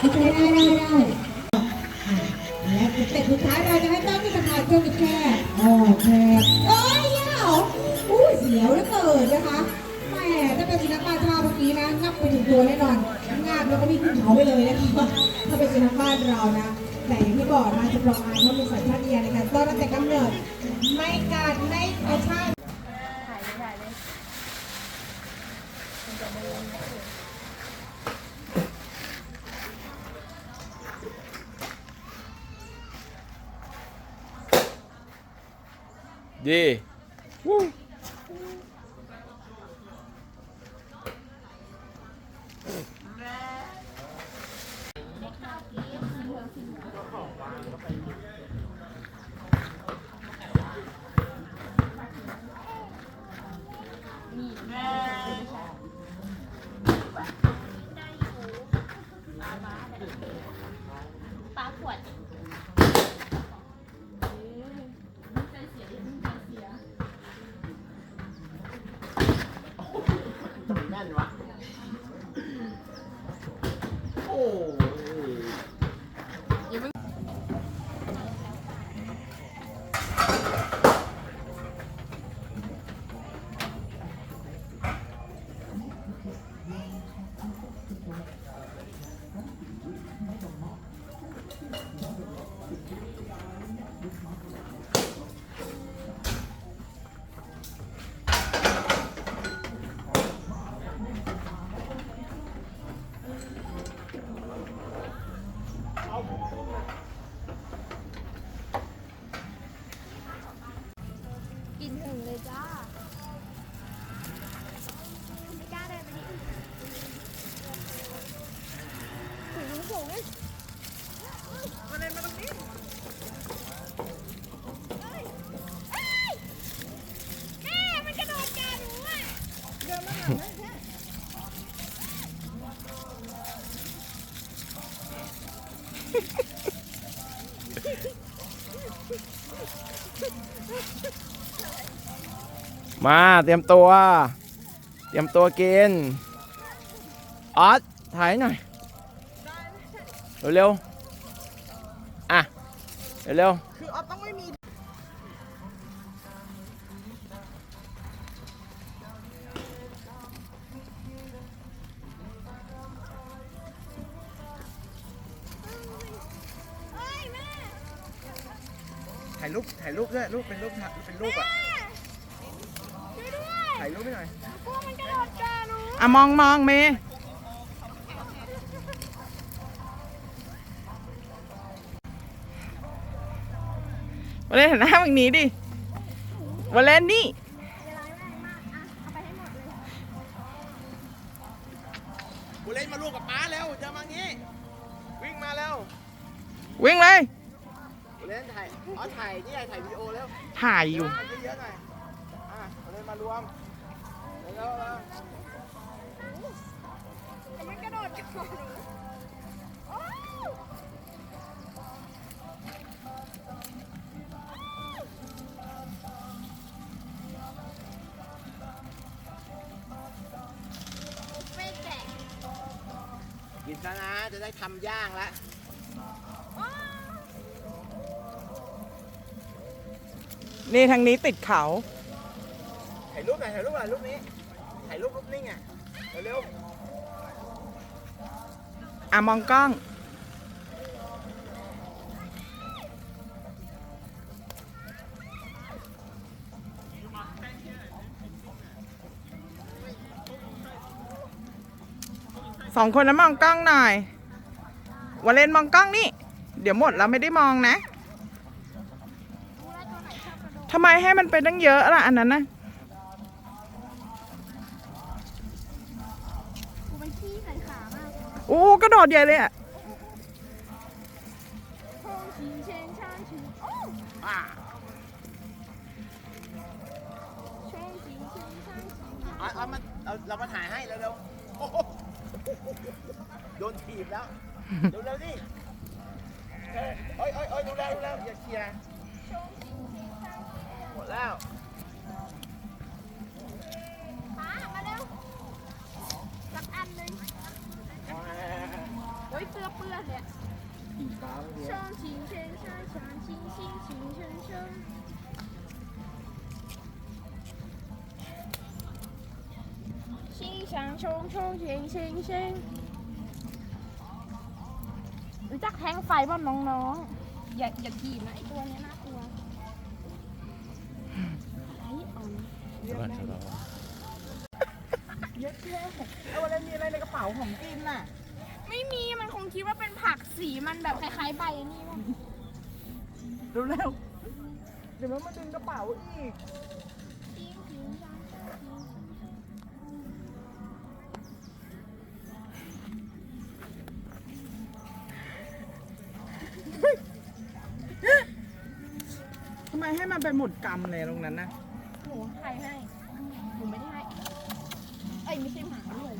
โอเคได้ได้ได้อะและสเต็ปสุดท้ายเราจะให้ตั้งที่สะพานเครื่องแคบโอ้แคบโอ้ยยาวอู้เสียวเหลือเกินนะคะแหมถ้าเป็นศิลปะท่าเมื่อกี้นะงับไปถึงตัวแน่นอนงาบแล้วก็มีขึ้นเขาไปเลยนะคะถ้าเป็นศิลปะบ้านเรานะแต่อย่างที่บอกนะจะปลอกอายเขามีสัญชาตญาณในการต้อนรับแต่กำเนิดไม่กัดไม่เอาชาติ ดีวู้ปลาขวด มาเตรียมตัว เตรียมตัวกินออสถ่ายหน่อย เร็วๆ อะ เร็วคือออฟต้องไม่มี ถ่ายรูปถ่ายรูปด้วยรูปเป็นรูปเป็นรูปอะช่วยด้วยถ่ายรูปให้หน่อยกลัวมันกระโดดกาหนูๆอะมองมองเมย์มาเล่นหันหน้าแบบนี้ดิมาเล่นนี่เวลาแรงมากอะเอาไปให้หมดเลยกูเล่นมาลูกกับป้าแล้วจะมางี้ วิ่งมาแล้ว วิ่งเลยกู เล่นถ่ายอ๋อถ่ายนี่ไงถ่ายวีดีโอแล้วถ่ายอยู่มาเยอะๆหน่อยอะกูเล่นมารวมแล้วแล้วแต่มันกระโดดกาหนูโอ้ไม่แกะกินซะนะจะได้ทำย่างแล้ว อ้าว นี่ทางนี้ติดเขา ถ่ายรูปหน่อยถ่ายรูปหน่อยรูปนี้ ถ่ายรูปรูปนิ่งอะ เร็วอะมองกล้อง สองคนนั้นมองกล้องหน่อยวาเลนมองกล้องนี่ เดี๋ยวหมดแล้วไม่ได้มองนะ รู้แล้วตัวไหนชอบกระโดด ทำไมให้มันเป็นตั้งเยอะล่ะอันนั้นนะกูมันขี้ใส่ขามากโอ้กระโดดใหญ่เลยอะโค้งชิงเชนชานชิงโอ้ๆอ่าโค้งชิงเชนชานชิงเอาเอามาเอาเรามาถ่ายให้เร็วๆโอ้โหโดนถีบแล้ว เร็วๆดิเอ้ยเอ้ยเอ้ยเอ้ยดูแล้วดูแล้วอย่าเคลียร์หมด แล้วป้ามาเร็วสักอันหนึ่งเฮ้ยยเสื้อเปื้อนเลยช่องชิงเชงช่างช่างชิงชิงชิงเชิงเชิงชิงช่างชงชงเชงเชงเชงรู้จักแทงไฟบ้างน้องๆอย่าอย่าถีบนะไอตัวเนี้ยน่า เดี๋ยวก่อนเดี๋ยวก่อนเยอะแยะเอาอะไรมีอะไรในกระเป๋าของกินน่ะ ไม่มีมันคงคิดว่าเป็นผักสีมันแบบคล้ายๆใบอันนี้ว่ะเร็วๆเดี๋ยวมันมาดึงกระเป๋าอีก ทำไมให้มันไปหมดกรรมเลยตรงนั้นนะ หนูใครให้หนูไม่ได้ให้เอ้ยไม่ใช่หมาด้วย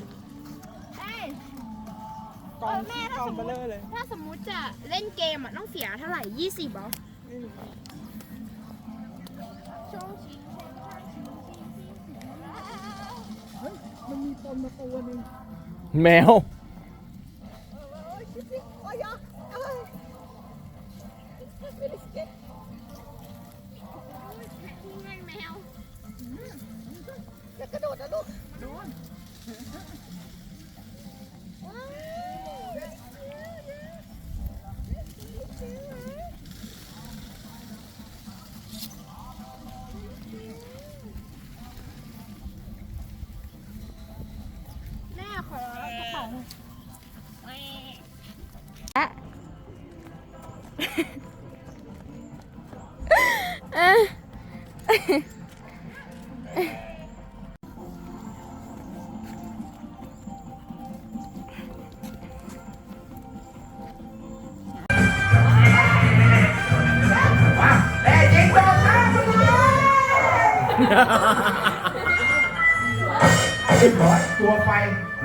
เอ้ยกองเออแม่ถ้ากองสมเบมุลติอเลย ถ้าสมมุติจะเล่นเกมอะต้องเสียเท่าไหร่ยี่สิบเหรอช่วงชิงเชงช่างชิงชิงชิงชิงเฮ้ยมันมีตนมาตัวหนึงแมว แไอ้บอสตัวไฟ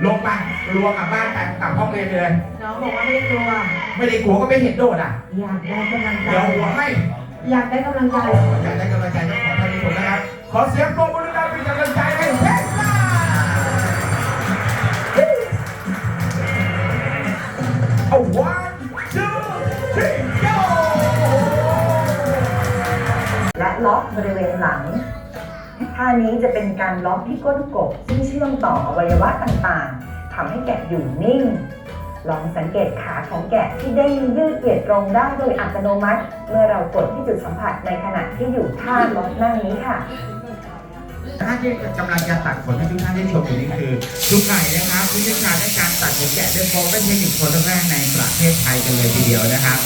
ลงไปรัวกลับบ้านไปกลับห้องเรียนเลย น้องบอกว่าไม่ได้กลัว ไม่ได้กลัวก็ไม่เห็นโดดอะ อยากได้กำลังใจ เดี๋ยวหัวให้ อยากได้กำลังใจอยากได้กำลังใจต้องขอท่านผู้ชมนะครับ ขอเสียงปรบมือดังๆเป็นกำลังใจให้เทสลาเอา one two three go และล็อกบริเวณหลัง ท่านี้จะเป็นการล็อกที่ก้นกบ ซึ่งเชื่อมต่ออวัยวะต่างๆทำให้แกะอยู่นิ่ง ลองสังเกตขาของแกะที่ได้ยืดเหยียดตรงได้โดยอัตโนมัติ เมื่อเรากดที่จุดสัมผัสในขณะที่อยู่ท่าล็อกนั่งนี้ค่ะท่านที่กำลังจะตัดขนให้ทุกท่านได้ชมอยู่นี่คือทุกไก่นะครับผู้เชี่ยวชาญในการตัดขนแกะด้วยโฟมเป็นเทคนิคคนแรกในประเทศไทยกันเลยทีเดียวนะครับ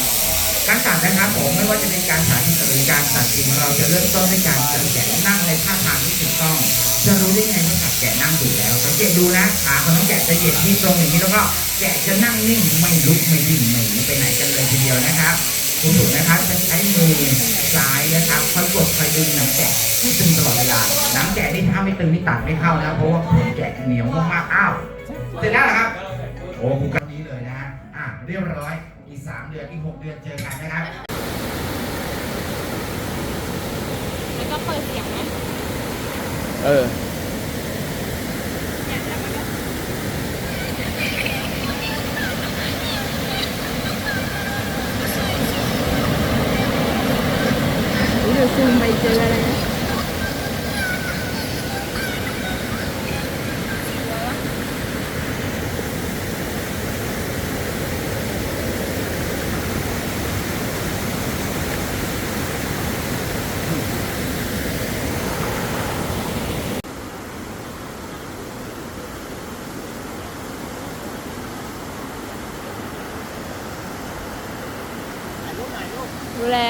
การตัดนะครับผมไม่ว่าจะเป็นการสาธิตหรือการตัดจริงเราจะเริ่มต้นด้วยการจัดแกะนั่งในท่าทางที่ถูกต้อง จะรู้ได้ไงว่าตัดแกะนั่งถูกแล้วสังเกตดูนะขาของน้องแกะจะเหยียดที่ตรงอย่างนี้แล้วก็แกะจะนั่งนิ่งไม่ลุกไม่ดิ้นไม่ไปไหนกันเลยทีเดียวนะครับคุณถูกนะครับจะใช้มือซ้ายนะครับคอยกดคอยดึงหนังแกะให้ตึงตลอดเวลาหนังแกะนี่ถ้าไม่ตึงนี่ตัดไม่เข้านะเพราะว่าขนแกะเหนียวมากๆอ้าวเสร็จแล้วครับโอ้กูกั อะเรียบร้อย อีกสามเดือน อีกหกเดือนเจอกันนะครับ แล้วก็เปิดเสียงนะเออ เนี่ยแล้วมันก็เดี๋ยวซูมไปเจออะไรนะ รู้แล้ว